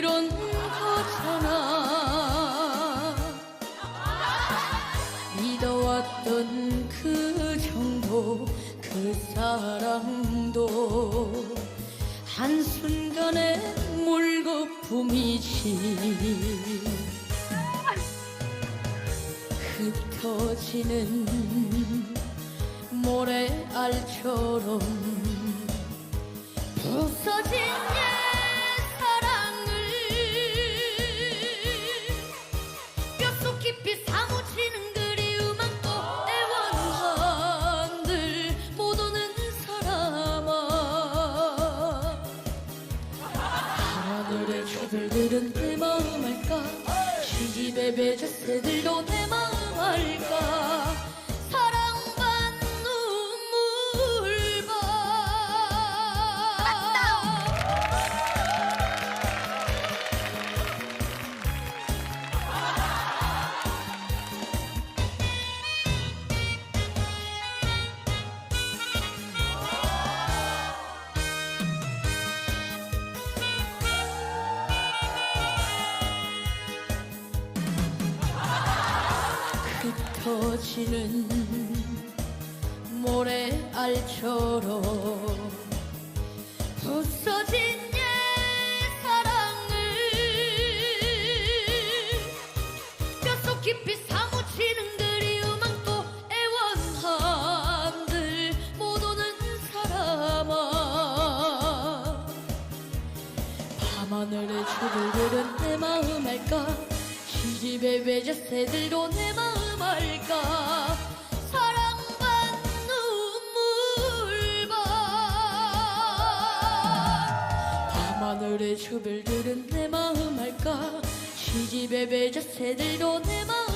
그런 거잖아. 믿어왔던 그 정도 그 사랑도 한순간에 물거품이지. 흩어지는 모래알처럼 부서진 옛 저들들은 내 마음 알까? 시집의 배자새들도 내 마음 알까 흩어지는 모래알처럼 부서진 옛 사랑을 뼛속 깊이 사무치는 그리움은 또 애원한들 못 오는 사람아. 밤하늘의 주들들은 내 마음 알까? 시집의 외자새들도 내 마음 알까? 사랑반 눈물반 밤하늘의 주별들은 내 마음 알까? 시집의 외자새들도 내 마음